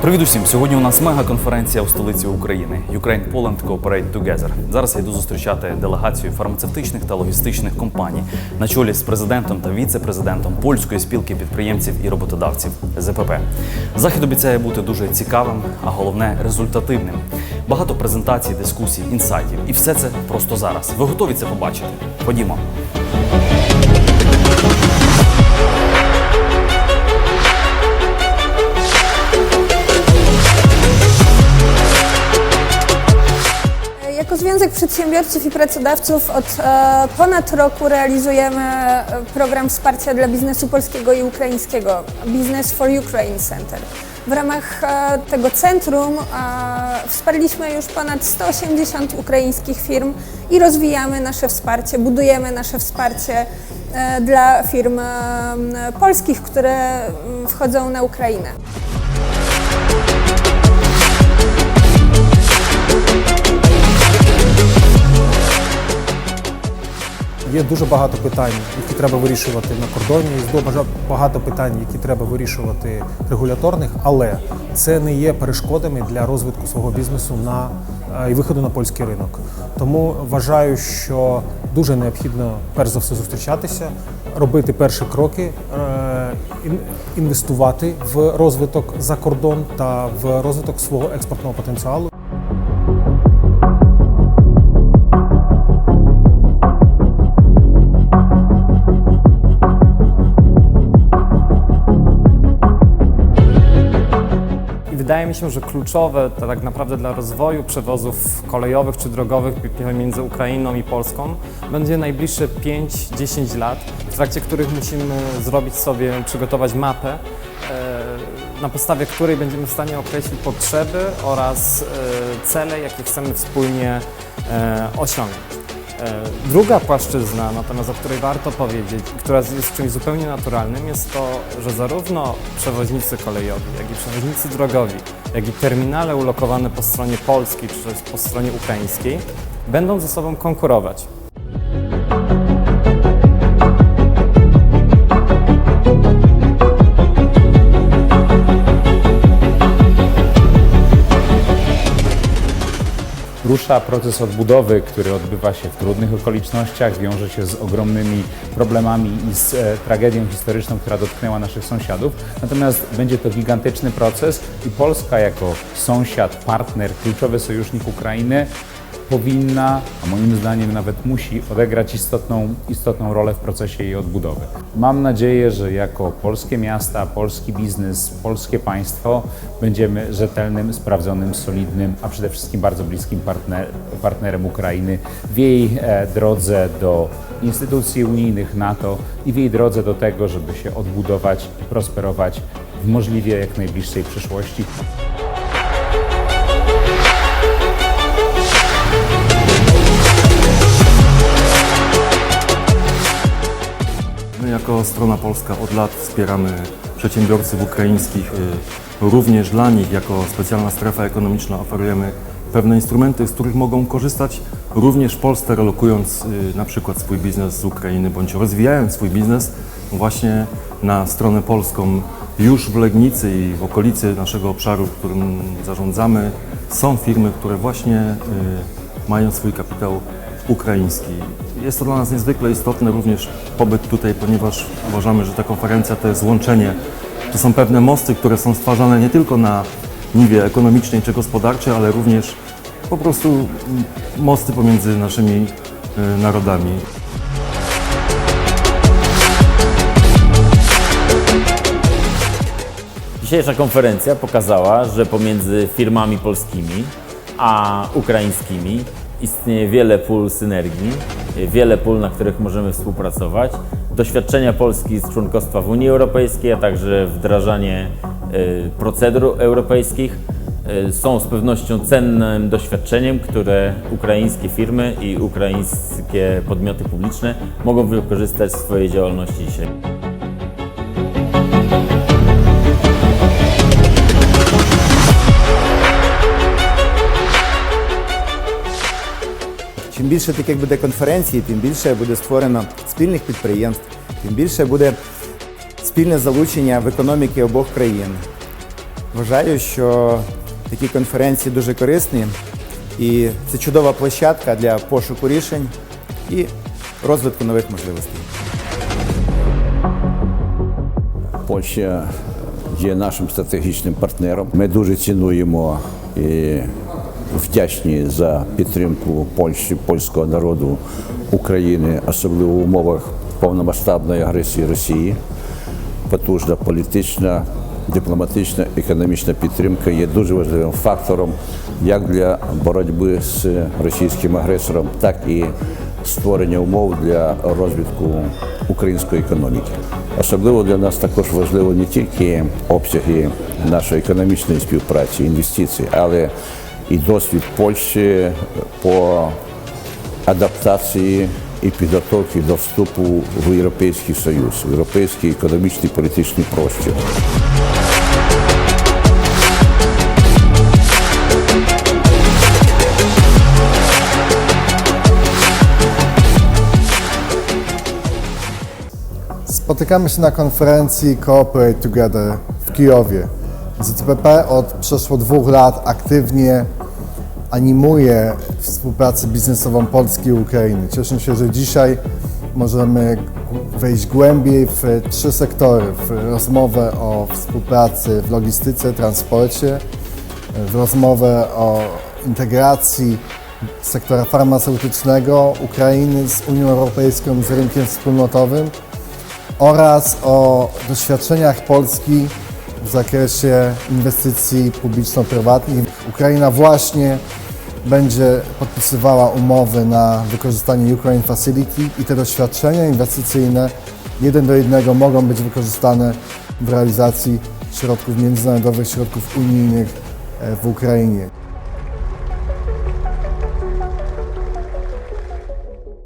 Привіт усім! Сьогодні у нас мега-конференція у столиці України Ukraine Poland Cooperate Together. Зараз я йду зустрічати делегацію фармацевтичних та логістичних компаній на чолі з президентом та віце-президентом польської спілки підприємців і роботодавців ЗПП. Захід обіцяє бути дуже цікавим, а головне результативним. Багато презентацій, дискусій, інсайтів. І все це просто зараз. Ви готові це побачити? Ходімо. Jako Związek Przedsiębiorców i Pracodawców od e, ponad roku realizujemy e, program wsparcia dla biznesu polskiego i ukraińskiego Business for Ukraine Center. W ramach e, tego centrum wsparliśmy już ponad 180 ukraińskich firm i rozwijamy nasze wsparcie, budujemy nasze wsparcie dla firm polskich, które wchodzą na Ukrainę. Є дуже багато питань, які треба вирішувати на кордоні. Є багато питань, які треба вирішувати регуляторних, але це не є перешкодами для розвитку свого бізнесу на е, і виходу на польський ринок. Тому вважаю, що дуже необхідно перш за все зустрічатися, робити перші кроки, е, інвестувати в розвиток за кордон та в розвиток свого експортного потенціалу. Wydaje mi się, że kluczowe tak naprawdę dla rozwoju przewozów kolejowych czy drogowych między Ukrainą i Polską będzie najbliższe 5-10 lat, w trakcie których musimy zrobić sobie, przygotować mapę, e, na podstawie której będziemy w stanie określić potrzeby oraz e, cele, jakie chcemy wspólnie e, osiągnąć. E, Druga płaszczyzna, natomiast o której warto powiedzieć, która jest czymś zupełnie naturalnym, jest to, że zarówno przewoźnicy kolejowi, jak i przewoźnicy drogowi, jak i terminale ulokowane po stronie polskiej czy po stronie ukraińskiej będą ze sobą konkurować. Rusza proces odbudowy, który odbywa się w trudnych okolicznościach, wiąże się z ogromnymi problemami i z e, tragedią historyczną, która dotknęła naszych sąsiadów. Natomiast będzie to gigantyczny proces i Polska jako sąsiad, partner, kluczowy sojusznik Ukrainy powinna, a moim zdaniem nawet musi odegrać istotną, istotną rolę w procesie jej odbudowy. Mam nadzieję, że jako polskie miasta, polski biznes, polskie państwo będziemy rzetelnym, sprawdzonym, solidnym, a przede wszystkim bardzo bliskim partner, partnerem Ukrainy w jej e, drodze do instytucji unijnych NATO i w jej drodze do tego, żeby się odbudować i prosperować w możliwie jak najbliższej przyszłości. Jako strona polska od lat wspieramy przedsiębiorców ukraińskich. y, Również dla nich jako specjalna strefa ekonomiczna oferujemy pewne instrumenty, z których mogą korzystać również w Polsce, relokując y, na przykład swój biznes z Ukrainy bądź rozwijając swój biznes właśnie na stronę polską. Już w Legnicy i w okolicy naszego obszaru, którym zarządzamy, są firmy, które właśnie y, mają swój kapitał ukraiński. Jest to dla nas niezwykle istotne również pobyt tutaj, ponieważ uważamy, że ta konferencja to jest łączenie. To są pewne mosty, które są stwarzane nie tylko na niwie ekonomicznej czy gospodarczej, ale również po prostu mosty pomiędzy naszymi y, narodami. Dzisiejsza konferencja pokazała, że pomiędzy firmami polskimi a ukraińskimi istnieje wiele pól synergii, wiele pól, na których możemy współpracować. Doświadczenia Polski z członkostwa w Unii Europejskiej, a także wdrażanie y, procedur europejskich y, są z pewnością cennym doświadczeniem, które ukraińskie firmy i ukraińskie podmioty publiczne mogą wykorzystać w swojej działalności dzisiaj. Чим більше таких буде конференцій, тим більше буде створено спільних підприємств, тим більше буде спільне залучення в економіки обох країн. Вважаю, що такі конференції дуже корисні і це чудова площадка для пошуку рішень і розвитку нових можливостей. Польща є нашим стратегічним партнером. Ми дуже цінуємо і вдячні за підтримку Польщі, польського народу України, особливо в умовах повномасштабної агресії Росії. Потужна політична, дипломатична, економічна підтримка є дуже важливим фактором як для боротьби з російським агресором, так і створення умов для розвитку української економіки. Особливо для нас також важливо не тільки обсяги нашої економічної співпраці, інвестицій, але і досвід Польщі по адаптації і підготовки до вступу в Європейський Союз, в європейський економічний політичний простір. Spotykamy się na konferencji Cooperate Together w Kijowie. ZPP od przeszło dwóch lat aktywnie animuje współpracę biznesową Polski i Ukrainy. Cieszę się, że dzisiaj możemy wejść głębiej w trzy sektory. W rozmowę o współpracy w logistyce, transporcie, w rozmowę o integracji sektora farmaceutycznego Ukrainy z Unią Europejską, z rynkiem wspólnotowym oraz o doświadczeniach Polski w zakresie inwestycji publiczno-prywatnych. Ukraina właśnie będzie podpisywała umowy na wykorzystanie Ukraine Facility i te doświadczenia inwestycyjne jeden do jednego mogą być wykorzystane w realizacji środków międzynarodowych, środków unijnych e, w Ukrainie.